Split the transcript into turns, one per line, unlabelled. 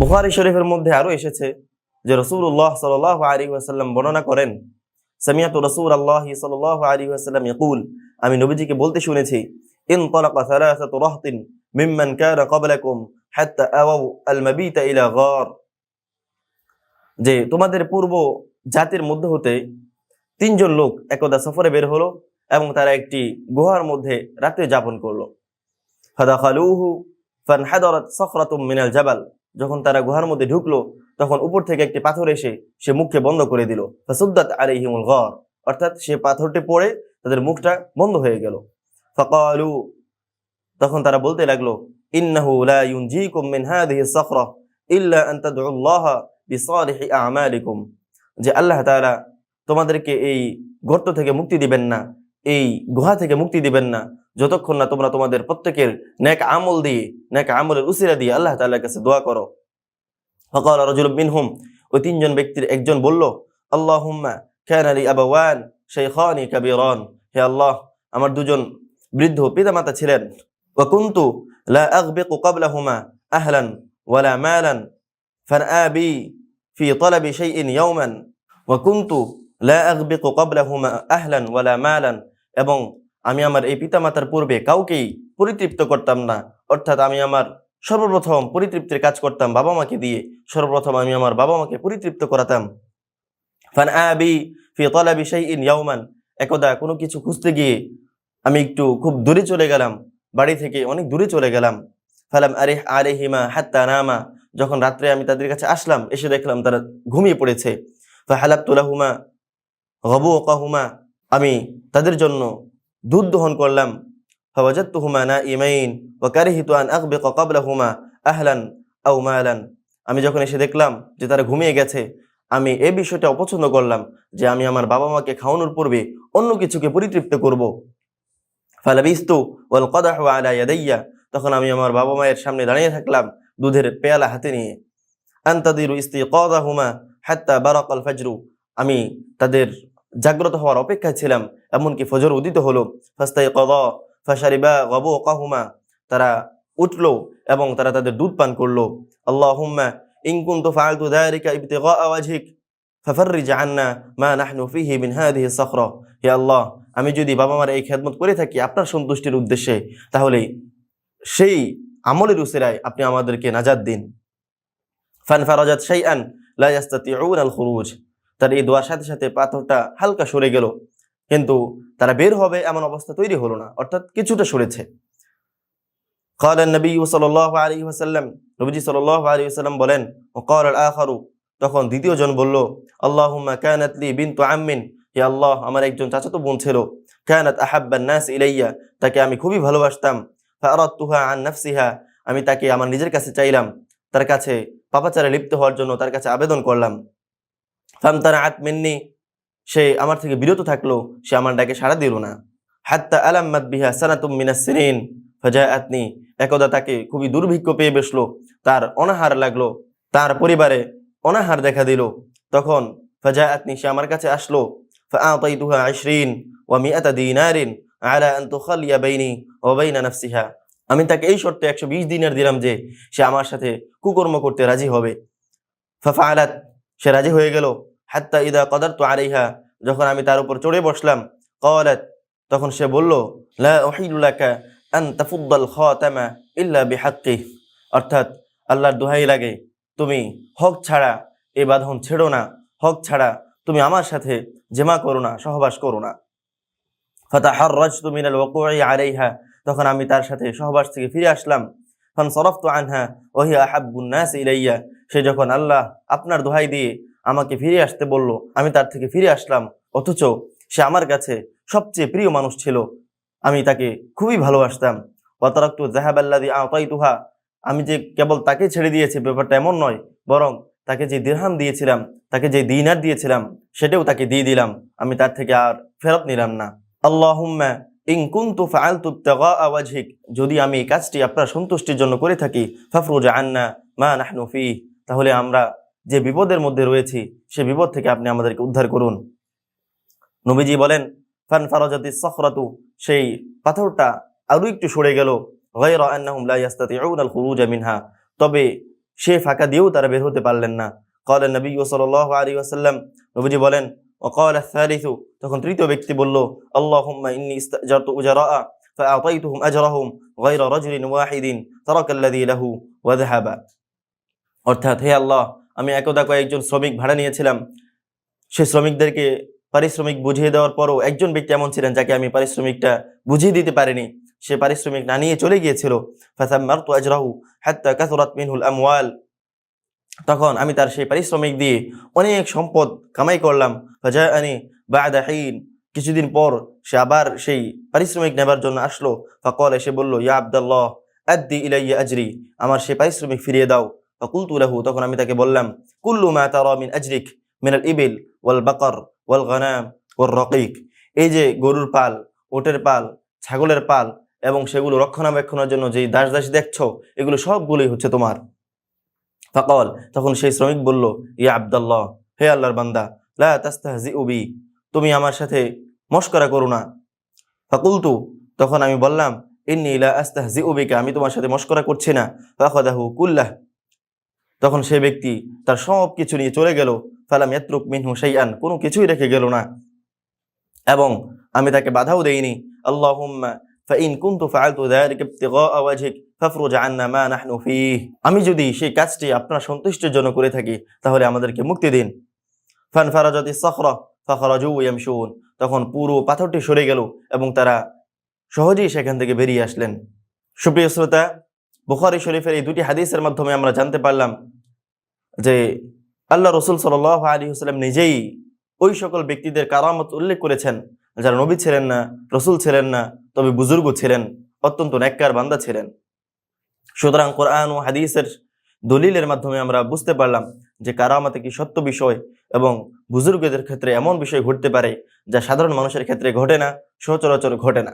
বুখারি শরীফের মধ্যে আরও এসেছে যে রসুল্লাহ সাল আলী ওয়াসাল্লাম বর্ণনা করেন, সামিয়াত রসুল আল্লাহ সাল আলী ওয়াসাল্লাম ইয়াকুল আমি নবীজিকে বলতে শুনেছি, ইন তলাকা মিম্মান আওয়াউ আল মাবিতা ইলা যে তোমাদের পূর্ব জাতির মধ্যে হতে তিনজন লোক একদা সফরে বের হলো এবং তারা একটি গুহার মধ্যে রাত্রি যাপন করল। ফাদাখালুহু ফানহাদারাত সখরাতুম মিনাল জাবাল যখন তারা গুহার মধ্যে ঢুকলো, তখন উপর থেকে একটি পাথর এসে সে মুখকে বন্ধ করে দিল। ফাসুদ্দাত আলাইহিমুল গর। অর্থাৎ সে পাথরটি পড়ে তাদের মুখটা বন্ধ হয়ে গেল। ফাকালু, তখন তারা বলতে লাগল লা আমালিকুম। যে আল্লাহ তোমাদেরকে এই গর্ত থেকে মুক্তি দিবেন না। এই গুহা থেকে মুক্তি দিবেন না যতক্ষণ না তোমরা তোমাদের প্রত্যেকের ন্যাক আমল দিয়ে ন্যাক আমলের উসিরা দিয়ে আল্লাহ তাল্লাহ কাছে দোয়া করো ফকাল রজুল মিনহুম ওই তিনজন ব্যক্তির একজন বলল আল্লাহ হুম্মা খ্যান আলী আবাওয়ান শেখানি কাবিরন হে আল্লাহ আমার দুজন বৃদ্ধ পিতামাতা ছিলেন ওয়াকুন্তু লা আগবেকু কাবলাহুমা আহলান ওয়ালা মালান ফান আবি ফি তলাবি শাইইন ইয়াওমান ওয়াকুন্তু লা আগবেকু কাবলাহুমা আহলান ওয়ালা মালান এবং আমি আমার এই পিতামাতার পূর্বে কাউকেই পরিতৃপ্ত করতাম না। অর্থাৎ আমি আমার সর্বপ্রথম পরিতৃপ্তির কাজ করতাম বাবা মাকে দিয়ে। সর্বপ্রথম আমি আমার বাবা মাকে পরিতৃপ্ত করাতাম। ফান আবি ফি তলাবি শাইইন ইয়াওমান একদা কোনো কিছু খুঁজতে গিয়ে আমি একটু খুব দূরে চলে গেলাম। বাড়ি থেকে অনেক দূরে চলে গেলাম। ফালাম আরে আরে হিমা হাত্তা নামা। যখন রাত্রে আমি তাদের কাছে আসলাম, এসে দেখলাম তারা ঘুমিয়ে পড়েছে। ফাহালাবতুলাহুমা গবু ওকাহুমা আমি তাদের জন্য দুধ দহন করলাম। ফাওয়াজাত্তুহুমা না ইমাইন ওয়া কারিহিতু আন আগবিকা ক্বাবলাহুমা আহলান আও মালান। আমি যখন এসে দেখলাম যে তারা ঘুমিয়ে গেছে, আমি এই বিষয়টা অপছন্দ করলাম যে আমি আমার বাবা মাকে খাওয়ানোর পূর্বে অন্য কিছুকে পরিতৃপ্ত করব। ফালাবিস্তু ওয়াল কদাহু আলা ইয়াদাইয়া। তখন আমি আমার বাবা মায়ের সামনে দাঁড়িয়ে থাকলাম দুধের পেয়ালা হাতে নিয়ে। আন্তাদিরু ইস্তিকাদাহুমা হাত্তা বারাকাল ফাজরু। আমি তাদের জাগ্রত হওয়ার অপেক্ষায় ছিলাম, এমনকি ফজর উদিত হলো। ফাস্তাই কদ ফাশারিবা গবু কাহুমা তারা উঠল এবং তারা তাদের দুধ পান করল। আল্লাহুম্মা, ইন কুনতু ফাআলতু যালিকা ইবতিগা আন্না মা নাহনু ফিহি সাখরা। হে আল্লাহ, আমি যদি বাবা মার এই খেদমত করে থাকি আপনার সন্তুষ্টির উদ্দেশ্যে, তাহলে সেই আমলের উসিরায় আপনি আমাদেরকে নাজাদ দিন। ফান ফারাজাত শাইআন লা ইয়াস্তাতিউন আল খুরুজ। তার এই দোয়ার সাথে সাথে পাথরটা হালকা সরে গেল কিন্তু তারা বের হবে এমন অবস্থা তৈরি হলো না অর্থাৎ কিছুটা সরেছে قال النبي صلى الله عليه وسلم নবীজি সাল্লাল্লাহু আলাইহি ওয়াসাল্লাম বলেন وقال الاخر তখন দ্বিতীয় জন বলল আল্লাহুম্মা কানাত লি বিনতু আম্মিন হে আল্লাহ আমার একজন চাচাতো বোন ছিল কানাত আহাব্বান নাস ইলাইয়া তাকে আমি খুবই ভালোবাসতাম ফারাদতুহা আন নাফসিহা আমি তাকে আমার নিজের কাছে চাইলাম তার কাছে পাপাচারে লিপ্ত হওয়ার জন্য তার কাছে আবেদন করলাম ফামতানা আত মিন্নি, সে আমার থেকে বিরত থাকল, সে আমার ডাকে সাড়া দিল না। হাত্তা আলাম্মাদ বিহা সানাতুম মিনাস সিনিন, ফাজাআতনি, একদা তাকে খুবই দুর্ভিক্ষ পেয়ে বসল, তার অনাহার লাগল, তার পরিবারে অনাহার দেখা দিল। তখন ফাজাআতনি সে আমার কাছে আসলো, ফাআতাইতুহা 20 ওয়া মিআতা দিনারিন আলা আন তুখালিয়া বাইনি ওয়া বাইনা নাফসিহা। আমি তাকে এই শর্তে একশো বিশ দিনের দিলাম যে, সে আমার সাথে কুকর্ম করতে রাজি হবে। ফাফাআলাত, সে রাজি হয়ে গেল। হাত্তা ইদা কদার তো আলাইহা, যখন আমি তার উপর চড়ে বসলাম কওয়ালাত তখন সে বলল, লা উহিলু লাকা আন তাফুদ্দাল খাতামা ইল্লা বিহাক্কি। অর্থাৎ আল্লাহর দোহাই লাগে, তুমি হক ছাড়া এ বাঁধন ছেড়ো না, হক ছাড়া তুমি আমার সাথে জেমা করো না, সহবাস করো না। ফাতাহাররাজতু মিনাল ওয়াকুই আলাইহা, তখন আমি তার সাথে সহবাস থেকে ফিরে আসলাম। ফান সরফতু আনহা ওহি আহাব্বুন নাস ইলাইয়া, সে যখন আল্লাহ আপনার দোহাই দিয়ে আমাকে ফিরে আসতে বলল, আমি তার থেকে ফিরে আসলাম। অথচ সে আমার কাছে সবচেয়ে প্রিয় মানুষ ছিল। আমি তাকে খুবই ভালোবাসতাম। অতরাক্তু জাহাবাল্লাদি আতাইতুহা। আমি যে কেবল তাকে ছেড়ে দিয়েছি, ব্যাপারটা এমন নয়, বরং তাকে যে দিরহাম দিয়েছিলাম, তাকে যে দিনার দিয়েছিলাম, সেটাও তাকে দিয়ে দিলাম। আমি তার থেকে আর ফেরত নিলাম না। আল্লাহুম্মা ইন কুনতু ফাআলতু ইবতিগা ওয়াজহিক। যদি আমি এই কাজটি আপনার সন্তুষ্টির জন্য করে থাকি, ফাফরুজ আন্না মা নাহনু ফি তাহলে আমরা যে বিপদের মধ্যে রয়েছি সে বিপদ থেকে আপনি আমাদেরকে উদ্ধার করুন নবীজি বলেন ফান ফারাজাতি সখরাতু সেই পাথরটা আরো একটু সরে গেল গায়রা আন্নাহুম লা ইয়াস্তাতিউনা আল খুরুজ মিনহা তবে সে ফাঁকা দিয়েও তারা বের হতে পারলেন না قال النبي صلى الله عليه وسلم নবীজি বলেন وقال الثالث তখন তৃতীয় ব্যক্তি বলল اللهم إني استأجرت أجراء فأعطيتهم أجرهم غير رجل واحد ترك الذي له وذهب অর্থাৎ হে আল্লাহ আমি একদা কয়েকজন শ্রমিক ভাড়া নিয়েছিলাম। সে শ্রমিকদেরকে পারিশ্রমিক বুঝিয়ে দেওয়ার পরও একজন ব্যক্তি এমন ছিলেন যাকে আমি পারিশ্রমিকটা বুঝিয়ে দিতে পারিনি। সে পারিশ্রমিক না নিয়ে চলে গিয়েছিল। আজরাহু তখন আমি তার সেই পারিশ্রমিক দিয়ে অনেক সম্পদ কামাই করলাম। ফাজাআনি বা'দা হিন। কিছুদিন পর সে আবার সেই পারিশ্রমিক নেবার জন্য আসলো। ফাকল এসে বলল, ইয়া আব্দাল্লাহ, আদ্দি ইলাইয়া আজরি। আমার সেই পারিশ্রমিক ফিরিয়ে দাও। ফাকুলতু লাহু তখন আমি তাকে বললাম, কুল্লু মা তারা মিন আজরিক মিনাল ইবিল ওয়াল বাকর ওয়াল গানাম ওয়াল রকিক। এই যে গরুর পাল, ওটের পাল, ছাগলের পাল এবং সেগুলো রক্ষণাবেক্ষণের জন্য যেই দাস দাসী দেখছ, এগুলো সবগুলোই হচ্ছে তোমার। ফাকল, তখন সেই শ্রমিক বলল, ইয়া আব্দাল্লাহ, হে আল্লাহর বান্দা, লা তাস্তাহজি উবি তুমি আমার সাথে মস্করা করো না। ফাকুলতু, তখন আমি বললাম, ইন্নি লা আস্তাহজি উবিকা আমি তোমার সাথে মস্করা করছি না। ফাখাদাহু কুল্লাহ তখন সে ব্যক্তি তার সব কিছু নিয়ে চলে গেল। ফালাম ইয়াতরুক মিনহু শাইআন, কোনো কিছুই রেখে গেল না। এবং আমি তাকে বাধাও দেইনি। আল্লাহুম্মা ফাইন কুনতু ফাআলতু যালিকা ইবতিগাআ ওয়াজহিক ফাফরুজ আন্না মা নাহনু ফীহ। আমি যদি সেই কাজটি আপনার সন্তুষ্টির জন্য করে থাকি, তাহলে আমাদেরকে মুক্তি দিন। ফানফারাজাতি সখরা ফাখরাজু ইয়ামশুন তখন পুরো পাথরটি সরে গেল এবং তারা সহজেই সেখান থেকে বেরিয়ে আসলেন। সুপ্রিয় শ্রোতা বুখারী শরীফের এই দুটি হাদিসের মাধ্যমে আমরা জানতে পারলাম যে আল্লাহ রসুল সাল আলী হুসালাম নিজেই ওই সকল ব্যক্তিদের কারামত উল্লেখ করেছেন। যারা নবী ছিলেন না, রসুল ছিলেন না, তবে বুজুর্গ ছিলেন, অত্যন্ত নেককার বান্দা ছিলেন। সুতরাং কোরআন ও হাদিসের দলিলের মাধ্যমে আমরা বুঝতে পারলাম যে কারামতে কি সত্য বিষয় এবং বুজুর্গদের ক্ষেত্রে এমন বিষয় ঘটতে পারে যা সাধারণ মানুষের ক্ষেত্রে ঘটে না, সচরাচর ঘটে না।